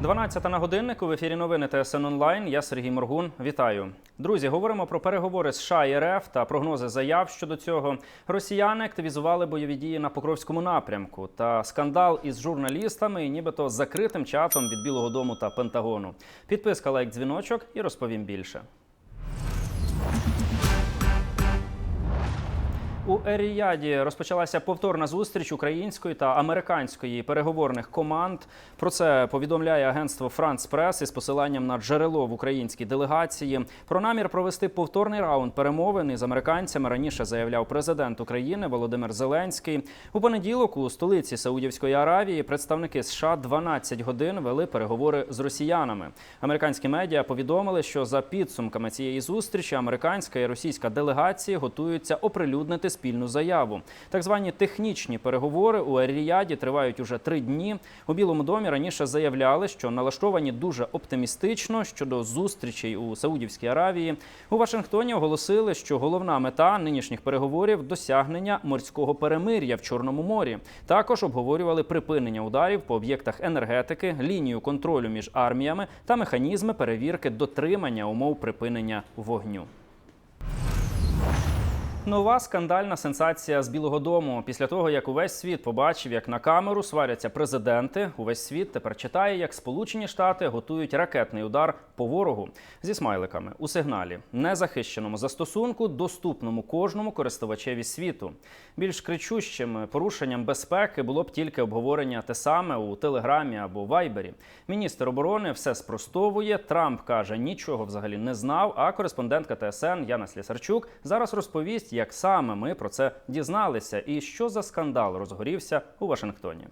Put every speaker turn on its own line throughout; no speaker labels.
12 на годиннику в ефірі новини ТСН онлайн. Я Сергій Моргун. Вітаю, друзі. Говоримо про переговори США і РФ та прогнози заяв щодо цього. Росіяни активізували бойові дії на Покровському напрямку та скандал із журналістами, і нібито закритим чатом від Білого Дому та Пентагону. Підписка, лайк, дзвіночок і розповім більше. У Еріяді розпочалася повторна зустріч української та американської переговорних команд. Про це повідомляє агентство Франц Прес із посиланням на джерело в українській делегації. Про намір провести повторний раунд перемовин із американцями раніше заявляв президент України Володимир Зеленський. У понеділок у столиці Саудівської Аравії представники США 12 годин вели переговори з росіянами. Американські медіа повідомили, що за підсумками цієї зустрічі американська і російська делегації готуються оприлюднити спільну заяву. Так звані технічні переговори у Ер-Ріяді тривають уже три дні. У Білому домі раніше заявляли, що налаштовані дуже оптимістично щодо зустрічей у Саудівській Аравії. У Вашингтоні оголосили, що головна мета нинішніх переговорів досягнення морського перемир'я в Чорному морі. Також обговорювали припинення ударів по об'єктах енергетики, лінію контролю між арміями та механізми перевірки дотримання умов припинення вогню. Нова скандальна сенсація з Білого Дому. Після того, як увесь світ побачив, як на камеру сваряться президенти, увесь світ тепер читає, як Сполучені Штати готують ракетний удар по ворогу зі смайликами у сигналі, незахищеному застосунку, доступному кожному користувачеві світу. Більш кричущим порушенням безпеки було б тільки обговорення те саме у Телеграмі або Вайбері. Міністр оборони все спростовує. Трамп каже, нічого взагалі не знав. А кореспондентка ТСН Яна Слісарчук зараз розповість, як саме ми про це дізналися, і що за скандал розгорівся у Вашингтоні.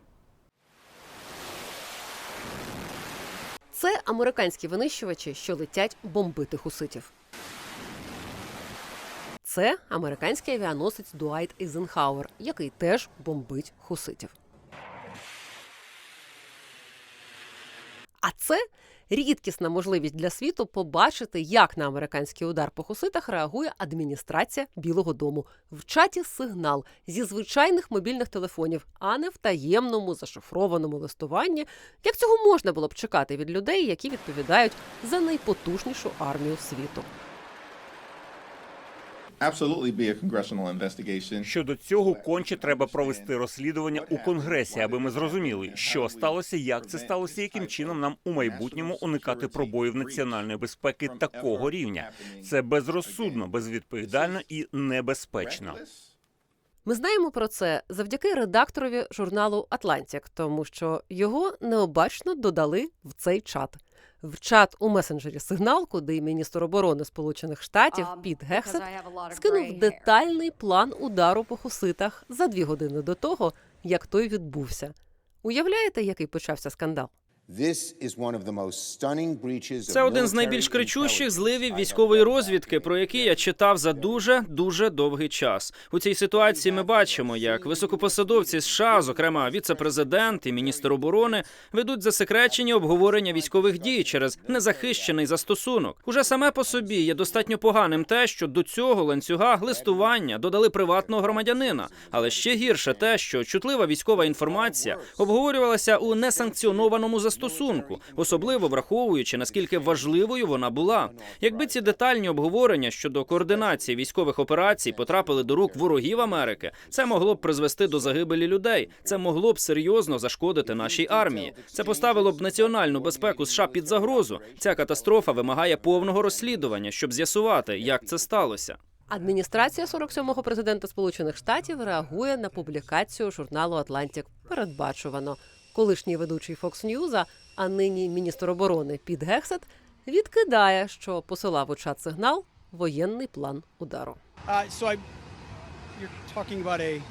Це американські винищувачі, що летять бомбити хуситів. Це американський авіаносець Дуайт Ізенхауер, який теж бомбить хуситів. А це рідкісна можливість для світу побачити, як на американський удар по хуситах реагує адміністрація Білого Дому в чаті сигнал зі звичайних мобільних телефонів, а не в таємному зашифрованому листуванні, як цього можна було б чекати від людей, які відповідають за найпотужнішу армію світу.
Щодо цього конче треба провести розслідування у конгресі, аби ми зрозуміли, що сталося, як це сталося, яким чином нам у майбутньому уникати пробоїв національної безпеки такого рівня. Це безрозсудно, безвідповідально і небезпечно.
Ми знаємо про це завдяки редакторові журналу Атлантік, тому що його необачно додали в цей чат. В чат у месенджері сигнал, куди міністр оборони Сполучених Штатів Піт Гексет скинув детальний план удару по хуситах за дві години до того, як той відбувся. Уявляєте, який почався скандал?
Це один з найбільш кричущих зливів військової розвідки, про які я читав за дуже дуже довгий час. У цій ситуації ми бачимо, як високопосадовці США, зокрема віце-президент і міністр оборони, ведуть засекречені обговорення військових дій через незахищений застосунок. Уже саме по собі є достатньо поганим те, що до цього ланцюга листування додали приватного громадянина. Але ще гірше те, що чутлива військова інформація обговорювалася у несанкціонованому застосунку, особливо враховуючи наскільки важливою вона була. Якби ці детальні обговорення щодо координації військових операцій потрапили до рук ворогів Америки, це могло б призвести до загибелі людей. Це могло б серйозно зашкодити нашій армії. Це поставило б національну безпеку США під загрозу. Ця катастрофа вимагає повного розслідування, щоб з'ясувати, як це сталося.
Адміністрація 47-го президента Сполучених Штатів реагує на публікацію журналу Атлантік передбачувано. Колишній ведучий Fox News, а нині міністр оборони Піт Гексет відкидає, що посилав у чат сигнал воєнний план удару.
Uh, so I, you're talking about a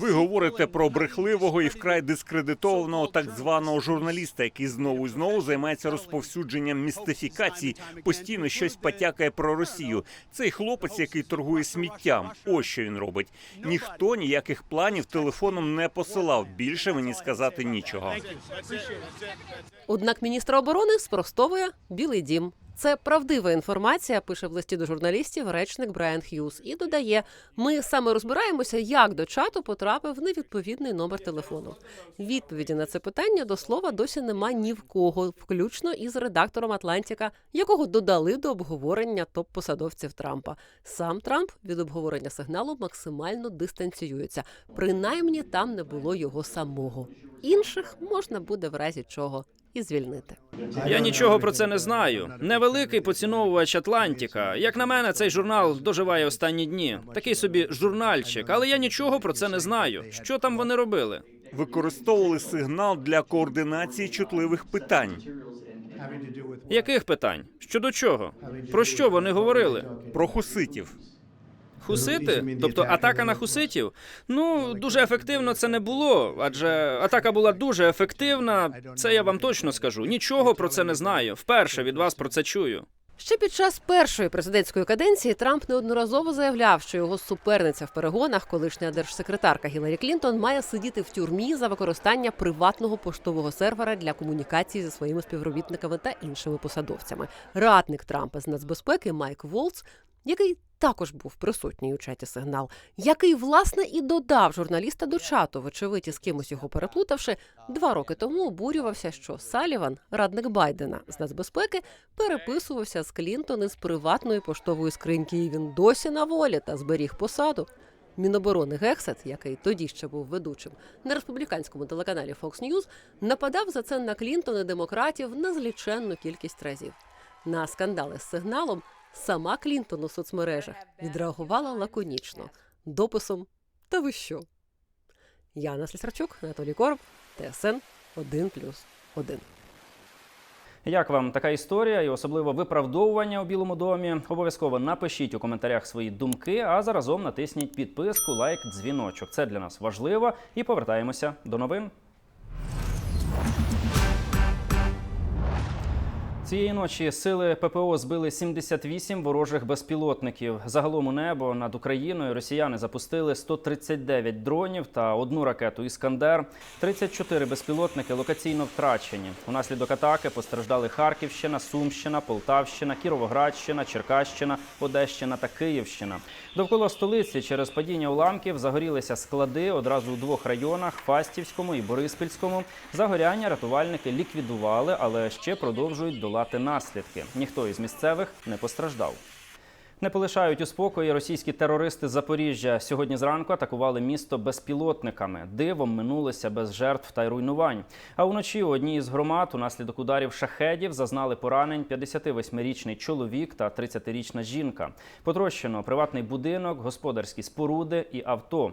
Ви говорите про брехливого і вкрай дискредитованого так званого журналіста, який знову і знову займається розповсюдженням містифікацій, постійно щось потякає про Росію. Цей хлопець, який торгує сміттям, ось що він робить. Ніхто ніяких планів телефоном не посилав. Більше мені сказати нічого.
Однак міністр оборони спростовує Білий Дім. Це правдива інформація, пише в листі до журналістів речник Брайан Х'юз і додає: ми саме розбираємося, як до чату потрапив невідповідний номер телефону. Відповіді на це питання до слова досі нема ні в кого, включно із редактором Атлантіка, якого додали до обговорення топ-посадовців Трампа. Сам Трамп від обговорення сигналу максимально дистанціюється. Принаймні там не було його самого. Інших можна буде в разі чого і звільнити.
Я нічого про це не знаю. Невеликий поціновувач Атлантіка. Як на мене, цей журнал доживає останні дні. Такий собі журнальчик, але я нічого про це не знаю. Що там вони робили?
Використовували сигнал для координації чутливих питань.
Яких питань? Щодо чого? Про що вони говорили?
Про хуситів.
Хусити? Тобто атака на хуситів? Ну дуже ефективно це не було, адже атака була дуже ефективна. Це я вам точно скажу. Нічого про це не знаю. Вперше від вас про це чую.
Ще під час першої президентської каденції Трамп неодноразово заявляв, що його суперниця в перегонах, колишня держсекретарка Гіларі Клінтон, має сидіти в тюрмі за використання приватного поштового сервера для комунікації зі своїми співробітниками та іншими посадовцями. Радник Трампа з нацбезпеки Майк Волц, який також був присутній у чаті сигнал, який власне і додав журналіста до чату, вочевидь, із кимось його переплутавши, два роки тому обурювався, що Саліван, радник Байдена з нацбезпеки, переписувався з Клінтон із приватної поштової скриньки, і він досі на волі та зберіг посаду. Міноборони Гексет, який тоді ще був ведучим на республіканському телеканалі Fox News, нападав за це на Клінтон і демократів незліченну кількість разів. На скандали з сигналом сама Клінтон у соцмережах відреагувала лаконічно дописом Та ви що? Яна Слісарчук, Анатолій Короб, ТСН 1+,1.
Як вам така історія і особливо виправдовування у Білому домі? Обов'язково напишіть у коментарях свої думки, а заразом натисніть підписку, лайк, дзвіночок. Це для нас важливо. І повертаємося до новин. Цієї ночі сили ППО збили 78 ворожих безпілотників. Загалом у небо над Україною росіяни запустили 139 дронів та одну ракету Іскандер. 34 безпілотники локаційно втрачені. Унаслідок атаки постраждали Харківщина, Сумщина, Полтавщина, Кіровоградщина, Черкащина, Одещина та Київщина. Довкола столиці через падіння уламків загорілися склади одразу у двох районах Фастівському і Бориспільському. Загоряння рятувальники ліквідували, але ще продовжують долати наслідки. Ніхто із місцевих не постраждав. Не полишають у спокої російські терористи з Запоріжжя. Сьогодні зранку атакували місто безпілотниками. Дивом минулося без жертв та й руйнувань. А вночі у одній із громад унаслідок ударів шахедів зазнали поранень 58-річний чоловік та 30-річна жінка. Потрощено приватний будинок, господарські споруди і авто.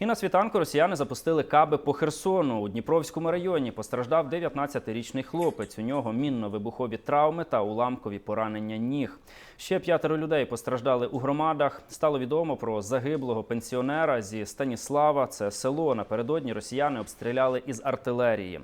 І на світанку росіяни запустили каби по Херсону у Дніпровському районі. Постраждав 19-річний хлопець. У нього мінно-вибухові травми та уламкові поранення ніг. Ще п'ятеро людей постраждали у громадах. Стало відомо про загиблого пенсіонера зі Станіслава. Це село напередодні росіяни обстріляли із артилерії.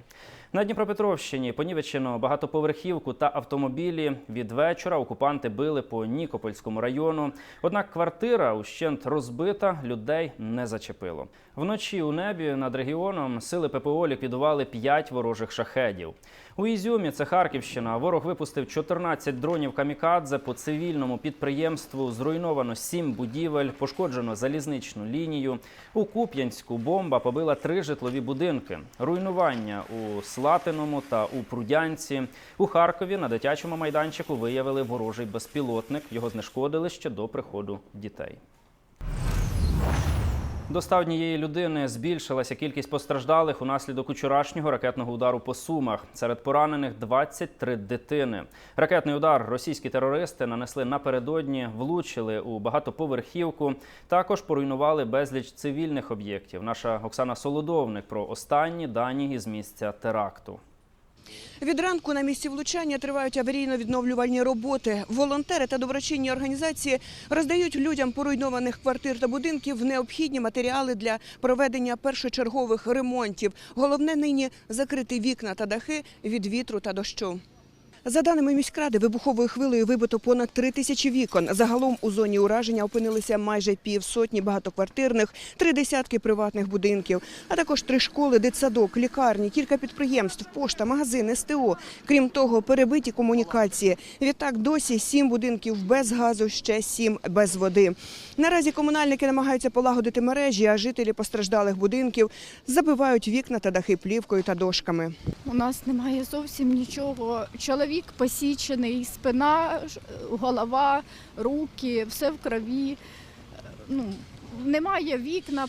На Дніпропетровщині понівечено багатоповерхівку та автомобілі. Від вечора окупанти били по Нікопольському району. Однак квартира ущент розбита, людей не зачепило. Вночі у небі над регіоном сили ППО ліквідували 5 ворожих шахедів. У Ізюмі, це Харківщина, ворог випустив 14 дронів камікадзе по цивільному підприємству. Зруйновано 7 будівель, пошкоджено залізничну лінію. У Куп'янську бомба побила три житлові будинки. Руйнування у Слатиному та у Прудянці. У Харкові на дитячому майданчику виявили ворожий безпілотник. Його знешкодили ще до приходу дітей. До 100 однієї людини збільшилася кількість постраждалих унаслідок учорашнього ракетного удару по Сумах. Серед поранених 23 дитини. Ракетний удар російські терористи нанесли напередодні, влучили у багатоповерхівку. Також поруйнували безліч цивільних об'єктів. Наша Оксана Солодовник про останні дані із місця теракту.
Від ранку на місці влучання тривають аварійно-відновлювальні роботи. Волонтери та доброчинні організації роздають людям поруйнованих квартир та будинків необхідні матеріали для проведення першочергових ремонтів. Головне нині закрити вікна та дахи від вітру та дощу. За даними міськради, вибуховою хвилею вибито понад три тисячі вікон. Загалом у зоні ураження опинилися майже півсотні багатоквартирних, три десятки приватних будинків, а також три школи, дитсадок, лікарні, кілька підприємств, пошта, магазин, СТО. Крім того, перебиті комунікації. Відтак досі сім будинків без газу, ще сім без води. Наразі комунальники намагаються полагодити мережі, а жителі постраждалих будинків забивають вікна та дахи плівкою та дошками.
У нас немає зовсім нічого. Чоловік посічений, спина, голова, руки, все в крові. Ну, немає вікна,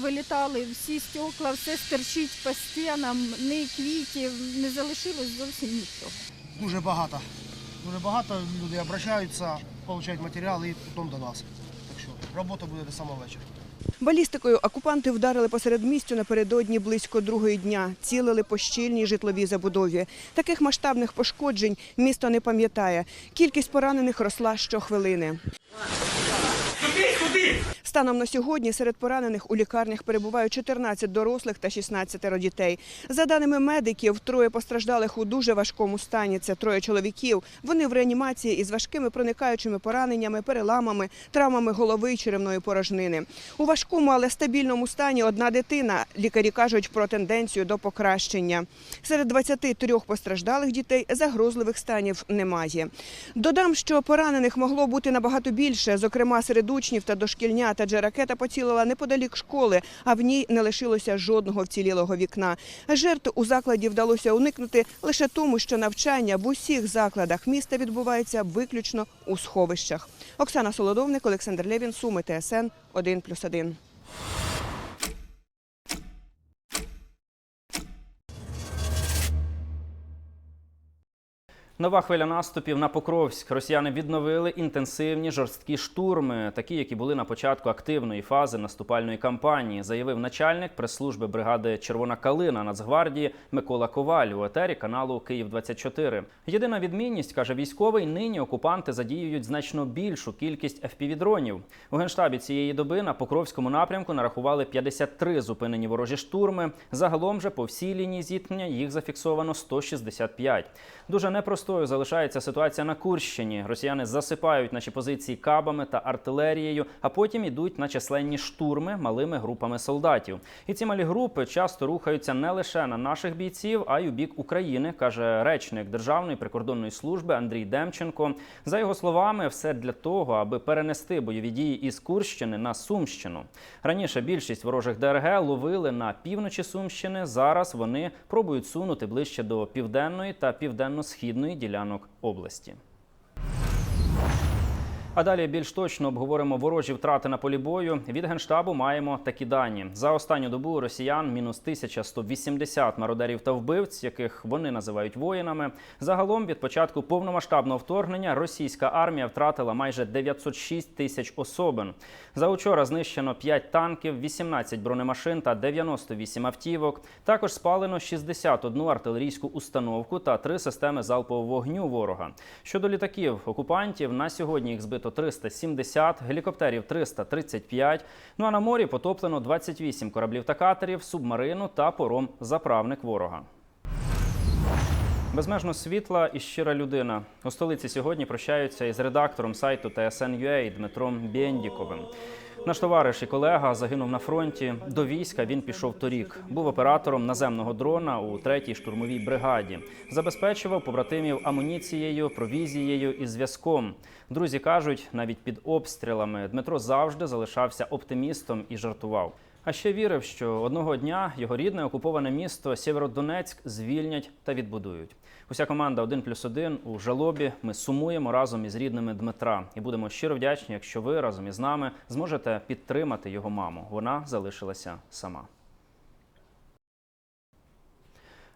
вилітали всі стекла, все стерчить по стінам, ні квітів, не залишилось зовсім нічого.
Дуже багато. Дуже багато люди обращаються, отримують матеріали і потім до нас. Так що робота буде до самого вечора.
Балістикою окупанти вдарили посеред містю напередодні близько другої дня. Цілили по щільній житловій забудові. Таких масштабних пошкоджень місто не пам'ятає. Кількість поранених росла щохвилини. Станом на сьогодні серед поранених у лікарнях перебувають 14 дорослих та 16 дітей. За даними медиків, троє постраждалих у дуже важкому стані. Це троє чоловіків. Вони в реанімації із важкими проникаючими пораненнями, переламами, травмами голови і черевної порожнини. У важкому, але стабільному стані одна дитина. Лікарі кажуть про тенденцію до покращення. Серед 23 постраждалих дітей загрозливих станів немає. Додам, що поранених могло бути набагато більше, зокрема серед учнів та дошкільнят, адже ракета поцілила неподалік школи, а в ній не лишилося жодного вцілілого вікна. Жертв у закладі вдалося уникнути лише тому, що навчання в усіх закладах міста відбувається виключно у сховищах. Оксана Солодовник, Олександр Левін, Суми, ТСН 1+,1.
Нова хвиля наступів на Покровськ. Росіяни відновили інтенсивні жорсткі штурми, такі, які були на початку активної фази наступальної кампанії, заявив начальник прес-служби бригади Червона Калина Нацгвардії Микола Коваль у етері каналу Київ 24 Єдина відмінність каже військовий. Нині окупанти задіюють значно більшу кількість FPV-дронів. У генштабі цієї доби на Покровському напрямку нарахували 53 зупинені ворожі штурми. Загалом же по всій лінії зіткнення їх зафіксовано 165. Дуже непростою залишається ситуація на Курщині. Росіяни засипають наші позиції кабами та артилерією, а потім ідуть на численні штурми малими групами солдатів. І ці малі групи часто рухаються не лише на наших бійців, а й у бік України, каже речник Державної прикордонної служби Андрій Демченко. За його словами, все для того, аби перенести бойові дії із Курщини на Сумщину. Раніше більшість ворожих ДРГ ловили на півночі Сумщини. Зараз вони пробують сунути ближче до південної та південно-східної ділянок області. А далі більш точно обговоримо ворожі втрати на полі бою. Від генштабу маємо такі дані: за останню добу росіян мінус 1180 мародерів та вбивць, яких вони називають воїнами. Загалом від початку повномасштабного вторгнення російська армія втратила майже 906 тисяч особин. За учора знищено 5 танків, 18 бронемашин та 98 автівок. Також спалено 61 артилерійську установку та 3 системи залпового вогню ворога. Щодо літаків окупантів, на сьогодні їх збито 370, гелікоптерів 335. Ну а на морі потоплено 28 кораблів та катерів, субмарину та пором заправник ворога. Безмежно світла і щира людина. У столиці сьогодні прощаються із редактором сайту TSN.ua Дмитром Бєндіковим. Наш товариш і колега загинув на фронті. До війська він пішов торік. Був оператором наземного дрона у 3-й штурмовій бригаді. Забезпечував побратимів амуніцією, провізією і зв'язком. Друзі кажуть, навіть під обстрілами Дмитро завжди залишався оптимістом і жартував. А ще вірив, що одного дня його рідне окуповане місто Сєвєродонецьк звільнять та відбудують. Уся команда 1 плюс 1 у жалобі. Ми сумуємо разом із рідними Дмитра і будемо щиро вдячні, якщо ви разом із нами зможете підтримати його маму. Вона залишилася сама.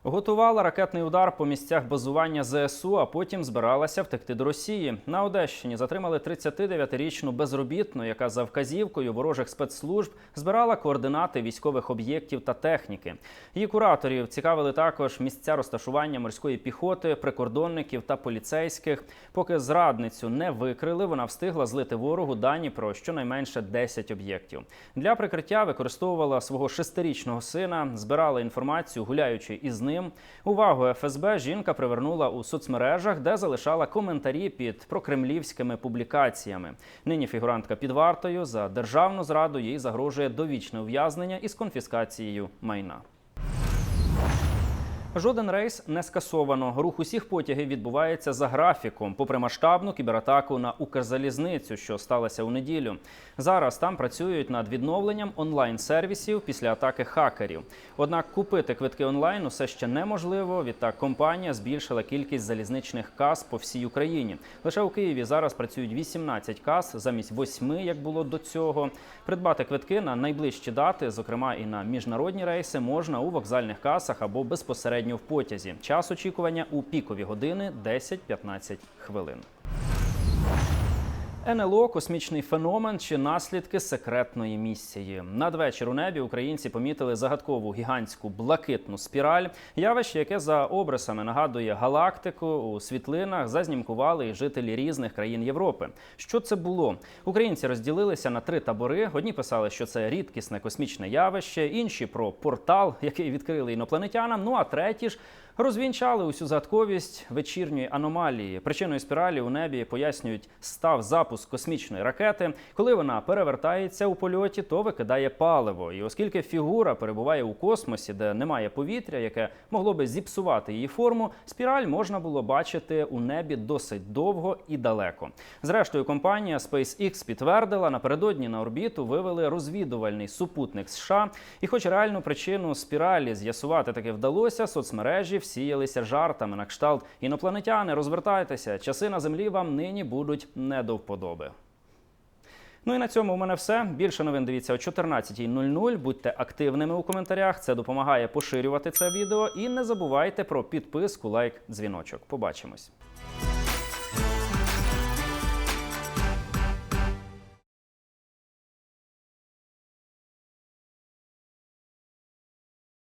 Готувала ракетний удар по місцях базування ЗСУ, а потім збиралася втекти до Росії. На Одещині затримали 39-річну безробітну, яка за вказівкою ворожих спецслужб збирала координати військових об'єктів та техніки. Її кураторів цікавили також місця розташування морської піхоти, прикордонників та поліцейських. Поки зрадницю не викрили, вона встигла злити ворогу дані про щонайменше 10 об'єктів. Для прикриття використовувала свого шестирічного сина, збирала інформацію, гуляючи із ним ним. Увагу ФСБ жінка привернула у соцмережах, де залишала коментарі під прокремлівськими публікаціями. Нині фігурантка під вартою за державну зраду їй загрожує довічне ув'язнення із конфіскацією майна. Жоден рейс не скасовано. Рух усіх потягів відбувається за графіком, попри масштабну кібератаку на Укрзалізницю, що сталося у неділю. Зараз там працюють над відновленням онлайн-сервісів після атаки хакерів. Однак купити квитки онлайн усе ще неможливо. Відтак компанія збільшила кількість залізничних кас по всій Україні. Лише у Києві зараз працюють 18 кас замість 8, як було до цього. Придбати квитки на найближчі дати, зокрема і на міжнародні рейси, можна у вокзальних касах або безпосередньо в потязі. Час очікування у пікові години 10-15 хвилин. НЛО космічний феномен чи наслідки секретної місії. Надвечір у небі українці помітили загадкову гігантську блакитну спіраль. Явище, яке за обрисами нагадує галактику у світлинах, зазнімкували і жителі різних країн Європи. Що це було? Українці розділилися на три табори. Одні писали, що це рідкісне космічне явище, інші про портал, який відкрили інопланетянам. Ну а треті ж розвінчали усю загадковість вечірньої аномалії. Причиною спіралі у небі пояснюють став запуск космічної ракети. Коли вона перевертається у польоті, то викидає паливо. І оскільки фігура перебуває у космосі, де немає повітря, яке могло би зіпсувати її форму, спіраль можна було бачити у небі досить довго і далеко. Зрештою, компанія SpaceX підтвердила, напередодні на орбіту вивели розвідувальний супутник США. І, хоч реальну причину спіралі з'ясувати таки вдалося, соцмережі всіялися жартами на кшталт інопланетяни. Розвертайтеся, часи на землі вам нині будуть не до вподоби. Ну і на цьому у мене все. Більше новин дивіться о 14.00. Будьте активними у коментарях. Це допомагає поширювати це відео. І не забувайте про підписку, лайк, дзвіночок. Побачимось.